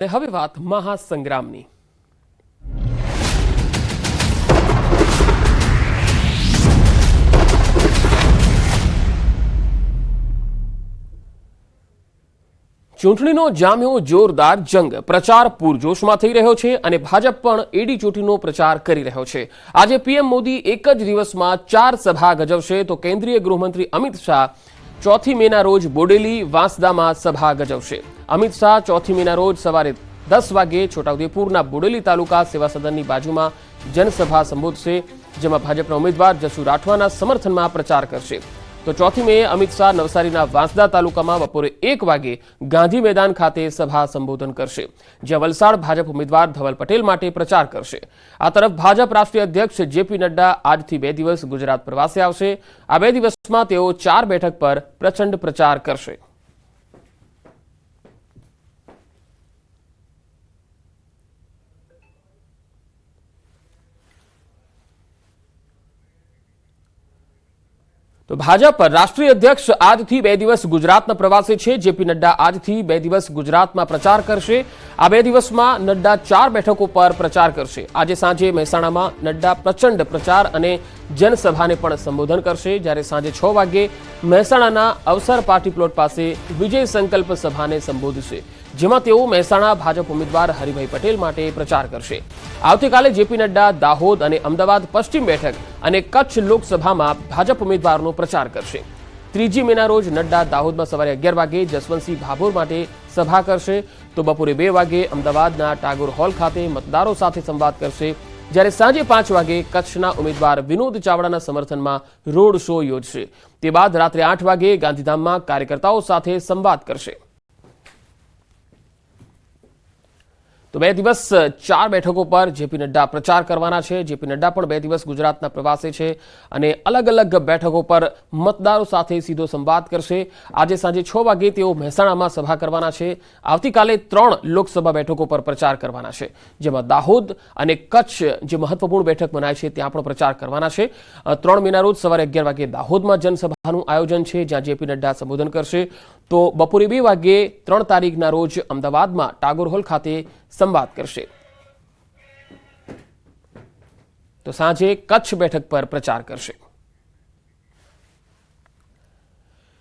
અને હવે વાત મહાસંગ્રામની. ચૂંટણીનો જામ્યો જોરદાર જંગ. પ્રચાર પૂરજોશમાં થઈ રહ્યો છે અને ભાજપ પણ એડી ચોટીનો પ્રચાર કરી રહ્યો છે. આજે પીએમ મોદી એક જ દિવસમાં ચાર સભા ગજવશે તો કેન્દ્રીય ગૃહમંત્રી અમિત શાહ ચોથી મેના રોજ બોડેલી વાંસદામાં સભા ગજવશે. અમિત શાહ ચોથી મેના રોજ સવારે દસ વાગે છોટાઉદેપુરના બોડેલી તાલુકા સેવા સદનની બાજુમાં જનસભા સંબોધશે, જેમાં ભાજપના ઉમેદવાર જસુ રાઠવાના સમર્થનમાં પ્રચાર કરશે. તો ચોથી મે અમિત શાહ નવસારીના વાંસદા તાલુકામાં બપોરે એક વાગે ગાંધી મેદાન ખાતે સભા સંબોધન કરશે, જ્યાં વલસાડ ભાજપ ઉમેદવાર ધવલ પટેલ માટે પ્રચાર કરશે. આ તરફ ભાજપ રાષ્ટ્રીય અધ્યક્ષ જેપી નડ્ડા આજથી બે દિવસ ગુજરાત પ્રવાસે આવશે. આ બે દિવસમાં તેઓ ચાર બેઠક પર પ્રચંડ પ્રચાર કરશે. તો ભાજપ રાષ્ટ્રીય અધ્યક્ષ આજથી બે દિવસ ગુજરાતના પ્રવાસે છે. જેપી નડ્ડા આજથી બે દિવસ ગુજરાતમાં પ્રચાર કરશે. આ બે દિવસમાં નડ્ડા ચાર બેઠકો પર પ્રચાર કરશે. આજે સાંજે મહેસાણામાં નડ્ડા પ્રચંડ પ્રચાર અને જનસભાને પણ સંબોધન કરશે. જ્યારે સાંજે છ વાગે મહેસાણાના અવસર પાર્ટી પ્લોટ પાસે વિજય સંકલ્પ સભાને સંબોધશે. જેમાં તેઓ મહેસાણા ભાજપ ઉમેદવાર હરિભાઈ પટેલ માટે પ્રચાર કરશે. આવતીકાલે જેપી નડ્ડા, દાહોદ અને અમદાવાદ પશ્ચિમ બેઠક અને કચ્છ લોકસભામાં ભાજપ ઉમેદવારનો પ્રચાર કરશે. ત્રીજી મેના રોજ નડ્ડા, દાહોદમાં સવારે અગિયાર વાગે જસવંતસિંહ ભાભોર માટે સભા કરશે. તો બપોરે બે વાગે અમદાવાદના ટાગોર હોલ ખાતે મતદારો સાથે સંવાદ કરશે. જ્યારે સાંજે પાંચ વાગે કચ્છના ઉમેદવાર વિનોદ ચાવડાના સમર્થનમાં રોડ શો યોજશે. તે બાદ રાત્રે આઠ વાગે ગાંધીધામમાં કાર્યકર્તાઓ સાથે સંવાદ કરશે. તો બે દિવસ ચાર બેઠકો પર જેપી નડ્ડા પ્રચાર કરવાના છે. જેપી નડ્ડા પણ બે દિવસ ગુજરાતના પ્રવાસે છે અને અલગ અલગ બેઠકો પર મતદારો સાથે સીધો સંવાદ કરશે. આજે સાંજે છ વાગે તેઓ મહેસાણામાં સભા કરવાના છે. આવતીકાલે ત્રણ લોકસભા બેઠકો પર પ્રચાર કરવાના છે. જેમાં દાહોદ અને કચ્છ જે મહત્વપૂર્ણ બેઠક મનાય છે ત્યાં પણ પ્રચાર કરવાના છે. ત્રણ મહિના રોજ સવારે અગિયાર વાગે દાહોદમાં જનસભાનું આયોજન છે, જ્યાં જેપી નડ્ડા સંબોધન કરશે. તો બપોરે બે વાગ્યે ત્રણ તારીખના રોજ અમદાવાદમાં ટાગોર હોલ ખાતે સંવાદ કરશે. તો સાંજે કચ્છ બેઠક પર પ્રચાર કરશે.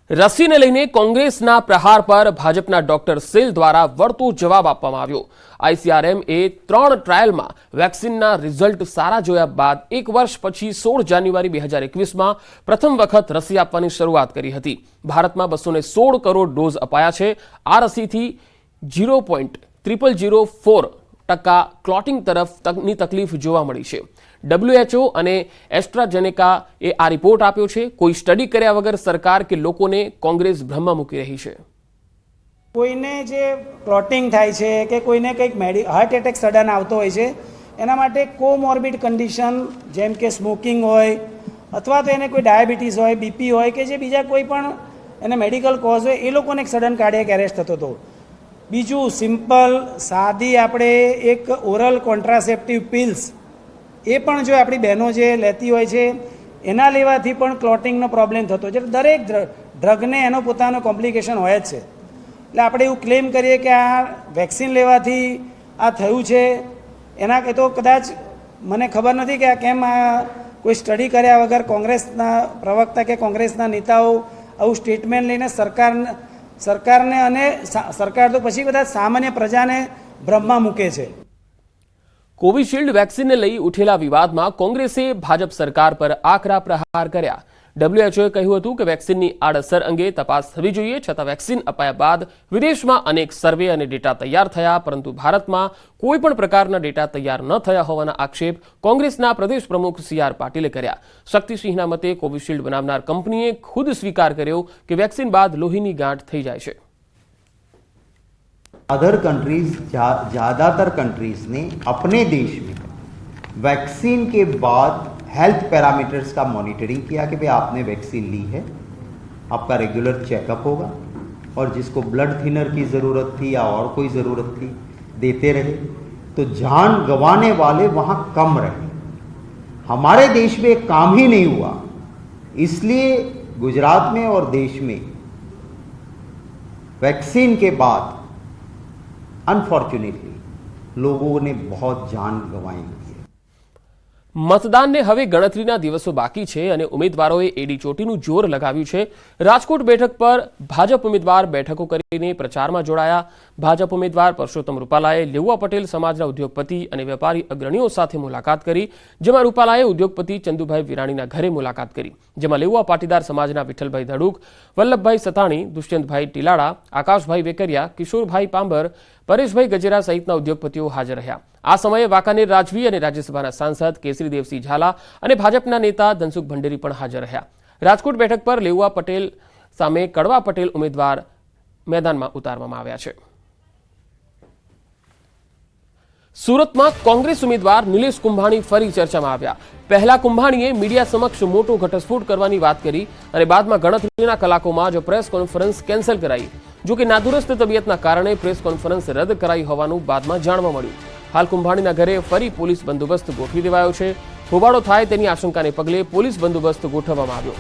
રસીને લઈને કોંગ્રેસના પ્રહાર પર ભાજપના ડોક્ટર સેલ દ્વારા વળતો જવાબ આપવામાં આવ્યો. આઈસીઆરએમ એ ત્રણ ટ્રાયલમાં વેક્સિનના રિઝલ્ટ સારા જોયા બાદ એક વર્ષ પછી સોળ જાન્યુઆરી બે હજાર એકવીસમાં પ્રથમ વખત રસી આપવાની શરૂઆત કરી હતી. ભારતમાં બસો સોળ કરોડ ડોઝ અપાયા છે. આ રસીથી zero point triple zero four ટકા ક્લોટિંગ તરફ તકની તકલીફ જોવા મળી છે. ડબ્લ્યુએચઓ અને એસ્ટ્રાજેનેકા એ આ રિપોર્ટ આપ્યો છે. કોઈ સ્ટડી કર્યા વગર સરકાર કે લોકોને કોંગ્રેસ ભ્રમમાં મૂકી રહી છે? કોઈને જે ક્લોટિંગ થાય છે કે કોઈને કંઈક મેડી હાર્ટ એટેક સડન આવતો હોય છે, એના માટે કોમોર્બિડ કન્ડિશન જેમ કે સ્મોકિંગ હોય, અથવા તો એને કોઈ ડાયાબિટીસ હોય, બીપી હોય, કે જે બીજા કોઈ પણ એને મેડિકલ કોઝ હોય, એ લોકોને એક સડન કાર્ડિયક એરેસ્ટ થતો હતો. બીજું, સિમ્પલ, સાદી આપણે એક ઓરલ કોન્ટ્રાસેપ્ટિવ પિલ્સ એ પણ જો આપણી બહેનો જે લેતી હોય છે, એના લેવાથી પણ ક્લોટિંગનો પ્રોબ્લેમ થતો છે. દરેક ડ્રગને એનો પોતાનો કોમ્પ્લિકેશન હોય જ છે. એટલે આપણે એવું ક્લેમ કરીએ કે આ વેક્સિન લેવાથી આ થયું છે. એના એ તો કદાચ મને ખબર નથી કે આ કેમ આ કોઈ સ્ટડી કર્યા વગર કોંગ્રેસના પ્રવક્તા કે કોંગ્રેસના નેતાઓ આવું સ્ટેટમેન્ટ લઈને સરકાર સરકારને અને સરકાર તો પછી બધા સામાન્ય પ્રજાને ભ્રમમાં મૂકે છે. કોવિશિલ્ડ વેક્સિનને લઈ ઉઠેલા વિવાદમાં કોંગ્રેસે ભાજપ સરકાર પર આકરા પ્રહાર કર્યા. ડબ્લ્યુએચઓએ કહ્યું હતું કે વેક્સિનની આડઅસર અંગે તપાસ થવી જોઈએ, છતાં વેક્સિન અપાયા બાદ વિદેશમાં અનેક સર્વે અને ડેટા તૈયાર થયા, પરંતુ ભારતમાં કોઈ પણ પ્રકારના ડેટા તૈયાર ન થયા હોવાના આક્ષેપ કોંગ્રેસના પ્રદેશ પ્રમુખ સી આર પાટીલે કર્યા. શક્તિસિંહના મતે કોવિશિલ્ડ બનાવનાર કંપનીએ ખુદ સ્વીકાર કર્યો કે વેક્સિન બાદ લોહીની ગાંઠ થઈ જાય છે. अदर कंट्रीज़ ज़्यादातर कंट्रीज़ ने अपने देश में वैक्सीन के बाद हेल्थ पैरामीटर्स का मॉनिटरिंग किया कि भाई आपने वैक्सीन ली है, आपका रेगुलर चेकअप होगा और जिसको ब्लड थिनर की ज़रूरत थी या और कोई ज़रूरत थी, देते रहे। तो जान गंवाने वाले वहाँ कम रहे। हमारे देश में काम ही नहीं हुआ। इसलिए गुजरात में और देश में वैक्सीन के बाद અનફોર્ચ્યુનેટલી લોકોને બહોત જાન ગંવાઈ મતદાનને હવે ગણતરીના દિવસો બાકી છે અને ઉમેદવારોએ એડી ચોટીનું જોર લગાવ્યું છે રાજકોટ બેઠક પર ભાજપ ઉમેદવાર બેઠકો કરીને પ્રચારમાં જોડાયા ભાજપ ઉમેદવાર પરસોત્તમ રૂપાલાએ લેઉવા પટેલ સમાજના ઉદ્યોગપતિ અને વેપારી અગ્રણીઓ સાથે મુલાકાત કરી, જેમાં રૂપાલાએ ઉદ્યોગપતિ ચંદુભાઈ વિરાણીના ઘરે મુલાકાત કરી, જેમાં લેઉવા પાટીદાર સમાજના વિઠ્ઠલભાઈ ધડુક, વલ્લભભાઈ સતાણી, દુષ્યંતભાઈ ટીલાડા, આકાશભાઈ વેકરિયા, કિશોરભાઈ પાંબર પરેશભાઈ ગજેરા સહિતના ઉદ્યોગપતિઓ હાજર રહ્યા. આ સમયે વાંકાનેર રાજવી અને રાજ્યસભાના સાંસદ કેસરી દેવસિંહ ઝાલા અને ભાજપના નેતા ધનસુખ ભંડેરી પણ હાજર રહ્યા. રાજકોટ બેઠક પર લેઉવા પટેલ સામે કડવા પટેલ ઉમેદવાર મેદાનમાં ઉતારવામાં આવ્યા છે. સુરતમાં કોંગ્રેસ ઉમેદવાર નિલેશ કુંભાણી ફરી ચર્ચામાં આવ્યા. પહેલા કુંભાણીએ મીડિયા સમક્ષ મોટો ઘટસ્ફોટ કરવાની વાત કરી અને બાદમાં ગણતરીના કલાકોમાં જ પ્રેસ કોન્ફરન્સ કેન્સલ કરાઈ. જો કે નાદુરસ્ત તબિયતના કારણે પ્રેસ કોન્ફરન્સ રદ કરાઈ હોવાનું બાદમાં જાણવા મળ્યું. હાલ કુંભાણીના ઘરે ફરી પોલીસ બંદોબસ્ત ગોઠવી દેવાયો છે. હોબાળો થાય તેની આશંકાને પગલે પોલીસ બંદોબસ્ત ગોઠવવામાં આવ્યો.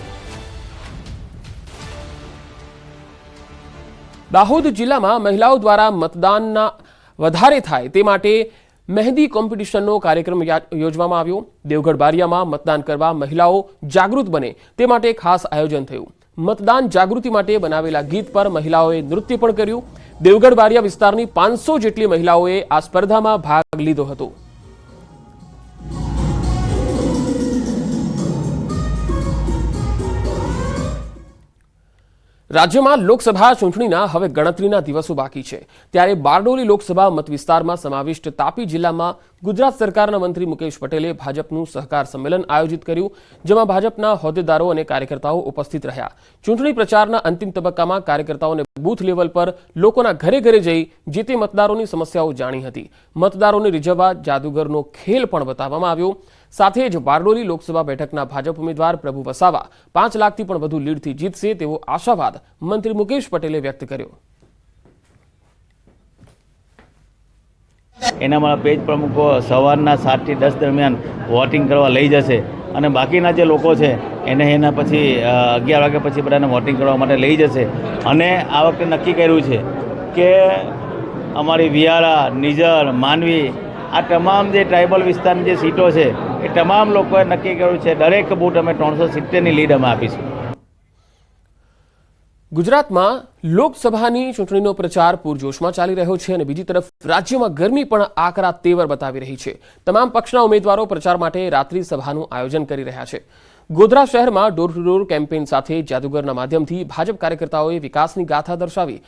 દાહોદ જિલ્લામાં મહિલાઓ દ્વારા મતદાનના વધારે થાય તે માટે મહેંદી કોમ્પિટિશનનો કાર્યક્રમ યોજવામાં આવ્યો. દેવગઢ બારિયામાં મતદાન કરવા મહિલાઓ જાગૃત બને તે માટે ખાસ આયોજન થયું. મતદાન જાગૃતિ માટે બનાવેલા ગીત પર મહિલાઓએ નૃત્ય પણ કર્યું. દેવગઢ બારિયા વિસ્તારની પાંચસો જેટલી મહિલાઓએ આ સ્પર્ધામાં ભાગ લીધો હતો. રાજ્યમાં લોકસભા ચૂંટણીના હવે ગણતરીના દિવસો બાકી છે. ત્યારે બારડોલી લોકસભા મત વિસ્તારમાં સમાવિષ્ટ તાપી જિલ્લામાં ગુજરાત સરકારના મંત્રી મુકેશ પટેલે ભાજપનું સહકાર સંમેલન આયોજિત કર્યું, જેમાં ભાજપના હોદ્દેદારો અને કાર્યકર્તાઓ ઉપસ્થિત રહ્યા. ચૂંટણી પ્રચારના અંતિમ તબક્કામાં કાર્યકર્તાઓને બૂથ લેવલ પર લોકોના ઘરે ઘરે જઈ જે તે મતદારોની સમસ્યાઓ જાણી હતી. મતદારોને રીઝવવા જાદુગરનો ખેલ પણ બતાવવામાં આવ્યો. સાથે જ બારડોલી લોકસભા બેઠકના ભાજપ ઉમેદવાર પ્રભુ વસાવા પાંચ લાખથી પણ વધુ લીડથી જીતશે તેવો આશાવાદ મંત્રી મુકેશ પટેલે વ્યક્ત કર્યો. એના મારા પેજ પ્રમુખો સવારના સાતથી દસ દરમિયાન વોટિંગ કરવા લઈ જશે. અને બાકીના જે લોકો છે, એને એના પછી અગિયાર વાગ્યા પછી બધાને વોટિંગ કરવા માટે લઈ જશે. અને આ વખતે નક્કી કર્યું છે કે અમારી વિયારા નિઝર, માનવી, આ તમામ જે ટ્રાઇબલ વિસ્તારની જે સીટો છે, એ તમામ લોકોએ નક્કી કર્યું છે, દરેક બૂથ અમે ત્રણસો સિત્તેરની લીડ અમે આપીશું. ગુજરાતમાં લોકસભાની ચૂંટણીનો પ્રચાર પૂરજોશમાં ચાલી રહ્યો છે અને બીજી તરફ રાજ્યમાં ગરમી પણ આકરા તેવર બતાવી રહી છે. તમામ પક્ષના ઉમેદવારો પ્રચાર માટે રાત્રિ સભાનું આયોજન કરી રહ્યા છે. ગોધરા શહેરમાં ડોર ટુ ડોર કેમ્પેઇન સાથે જાદુગરના માધ્યમથી ભાજપ કાર્યકર્તાઓએ વિકાસની ગાથા દર્શાવી.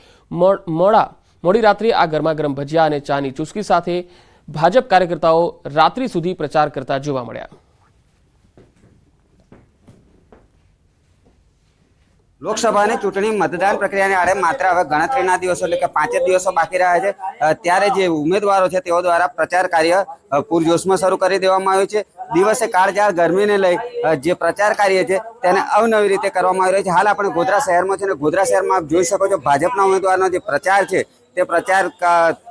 મોડા, મોડી રાત્રે આ ગરમાગરમ ભજીયા અને ચાની ચુસ્કી સાથે ભાજપ કાર્યકર્તાઓ રાત્રિ સુધી પ્રચાર કરતા જોવા મળ્યા. લોકસભાની ચૂંટણી મતદાન પ્રક્રિયાને આડે માત્ર હવે ગણતરીના દિવસો એટલે કે પાંચ દિવસો બાકી રહ્યા છે. ત્યારે જે ઉમેદવારો છે તેઓ દ્વારા પ્રચાર કાર્ય પૂરજોશમાં શરૂ કરી દેવામાં આવ્યું છે. દિવસે કાળજાળ ગરમીને લઈ જે પ્રચાર કાર્ય છે તેને અવનવી રીતે કરવામાં આવી રહ્યું છે. હાલ આપણે ગોધરા શહેરમાં છે અને ગોધરા શહેરમાં જોઈ શકો છો ભાજપના ઉમેદવારનો જે પ્રચાર છે તે પ્રચાર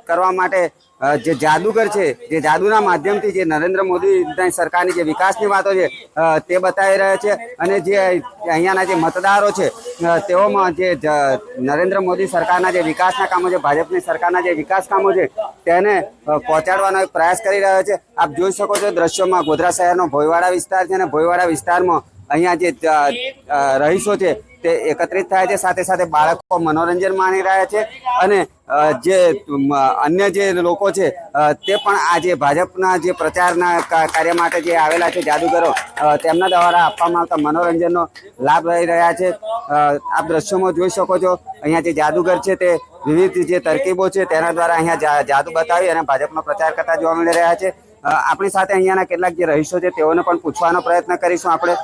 કરવા માટે જે જાદુગર છે, જે જાદુના માધ્યમથી જે નરેન્દ્ર મોદી સરકારની જે વિકાસની વાતો છે તે બતાવી રહ્યા છે. અને જે અહીંયાના જે મતદારો છે તેઓમાં જે નરેન્દ્ર મોદી સરકારના જે વિકાસના કામો છે, ભાજપની સરકારના જે વિકાસ કામો છે, તેને પહોંચાડવાનો એક પ્રયાસ કરી રહ્યો છે. આપ જોઈ શકો છો દ્રશ્યોમાં ગોધરા શહેરનો ભોયવાડા વિસ્તાર છે અને ભોયવાડા વિસ્તારમાં અહીંયા જે રહીશો છે તે એકત્રિત થાય છે. સાથે સાથે બાળકો મનોરંજન માણી રહ્યા છે અને જે અન્ય જે લોકો છે તે પણ આજે ભાજપના જે પ્રચારના કાર્ય માટે જે આવેલા છે જાદુગરો તેમના દ્વારા આપવામાં આવતા મનોરંજનનો લાભ લઈ રહ્યા છે. આપ દ્રશ્યોમાં જોઈ શકો છો, અહીંયા જે જાદુગર છે તે વિવિધ જે તરકીબો છે તેના દ્વારા અહીંયા જાદુ બતાવી અને ભાજપનો પ્રચાર કરતા જોવા મળી રહ્યા છે. આપણી સાથે અહીંયાના કેટલાક જે રહીશો છે તેઓને પણ પૂછવાનો પ્રયત્ન કરીશું આપણે.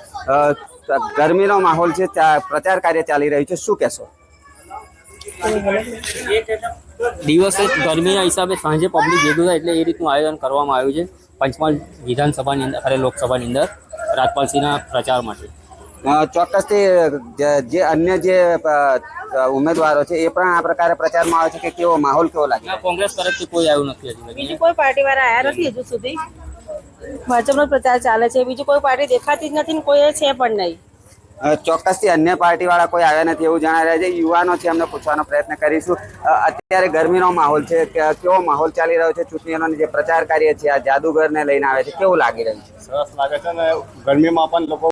ગરમીનો માહોલ છે ત્યાં પ્રચાર કાર્ય ચાલી રહ્યું છે. શું કહેશો? દિવસે ગરમીના હિસાબે સાંજે પબ્લિક ભેગું થાય એટલે એ રીતનું આયોજન કરવામાં આવ્યું છે. પંચમહાલ વિધાનસભાની અંદર અરે લોકસભાની અંદર રાજપાલસિંહના પ્રચાર માટે. ચોક્કસથી જે- અન્ય જે ઉમેદવારો છે એ પણ આ પ્રકારે પ્રચારમાં આવે છે કે કેવો માહોલ કેવો લાગે? કોંગ્રેસ તરફથી કોઈ આવ્યું નથી બીજી કોઈ પાર્ટી વાળા આવ્યા નથી હજુ સુધી? ભાજપનો પ્રચાર ચાલે છે. બીજી કોઈ પાર્ટી દેખાતી જ નથી ને કોઈ છે પણ નહીં. ચોક્કસથી અન્ય પાર્ટીવાળા કોઈ આવ્યા નથી એવું જણાઈ રહ્યા છે. યુવાનો છે એમને પૂછવાનો પ્રયત્ન કરીશું. અત્યારે ગરમીનો માહોલ છે. કેવો માહોલ ચાલી રહ્યો છે ચૂંટણીઓનો જે પ્રચાર કાર્ય છે આ જાદુગરને લઈને આવે છે કેવું લાગી રહ્યું છે? સરસ લાગે છે ને ગરમીમાં પણ લોકો